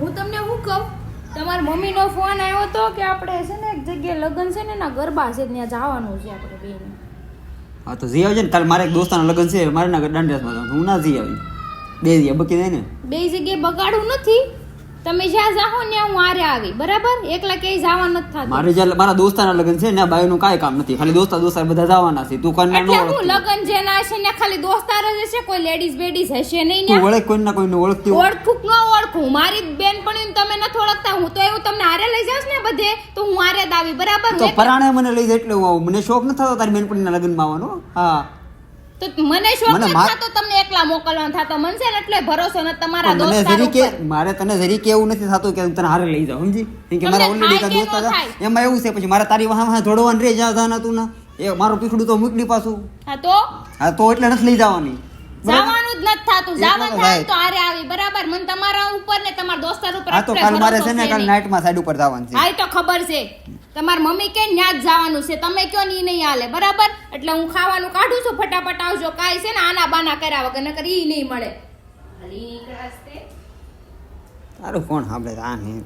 હું તમને શું કહું? તમારા મમ્મીનો ફોન આવ્યો તો કે આપણે છે ને એક જગ્યાએ લગ્ન છે ને એના ગરબા છે ત્યાં જવાનું છે આપણે બેન. હા તો જઈ આવજે ને કાલે મારે એક દોસ્તાના લગ્ન છે મારે ના દાંડિયાસમાં જવાનું. હું ના જઈ આવી. બે જગ્યા બકી જાય ને બે જગ્યાએ બગાડું નથી. તમે જ્યાં જાઓ ત્યાં હું આરે આવી બરાબર? એકલા ક્યાંય જવા નથી થતું. મારે જ્યાં મારા દોસ્તાના લગ્ન છે ને આ બાઈનું કાંઈ કામ નથી. ખાલી દોસ્તા દોસ્તાર બધા જવાના છે. તું ન એટલે હું. લગ્ન જેના હશે ને ખાલી દોસ્તાર જ હશે કોઈ લેડીઝ બેડીઝ હશે નહીં ને ઓળખ કોઈને કોઈ ઓળખતી ઓળખું ન ઓળખું મારી બેન પણ તમે નથી ઓળખતા હું તો એવું તમને હારે લઈ જાઉં ને બધે તો હું આરે જ આવી બરાબર તો હું પરાણે મને લઈ જાય એટલે હું આવું. મને શોખ ન થતો તારી બેનપણીના લગ્નમાં આવવાનો હા તો મને શોખ ન થતો તમને એકલા મોકલવાનો થતો મને છે ને એટલે ભરોસો નથી તમારા દોસ્તાર ઉપર મારે તને જરીકે એવું નથી થતું કે હું તને હારે લઈ જાઉં સમજી કેમ કે મારા ઓલરેડી કા દોસ્ત હતા. એમાં એવું છે પછી મારે તારી વાહ વાહ જોડવાનું રે જ્યાં નતું તું ના એ મારું પીખડું તો મૂકડી પાછું હા તો હા તો એટલે નથી લઈ જવાની બરાબર? નથી થતું. જાવન થાય તો આરે આવી. બરાબર? મને તમારા ઉપર ને તમારા દોસ્તાર ઉપર આ તો કાલ મારે છે ને કાલ નાઈટમાં સાઈડ ઉપર જવાનું છે. હા તો ખબર છે. તમાર મમ્મી કે ન્યા જ જવાનું છે? તમે કયો ને નહીં હાલે. બરાબર? એટલે હું ખાવાનું કાઢું છું ફટાફટ આવજો. કાઈ છે ને આના બાના કર્યા વગર નકર ઈ નહીં મળે. તારું કોણ સાંભળે આ નહીં.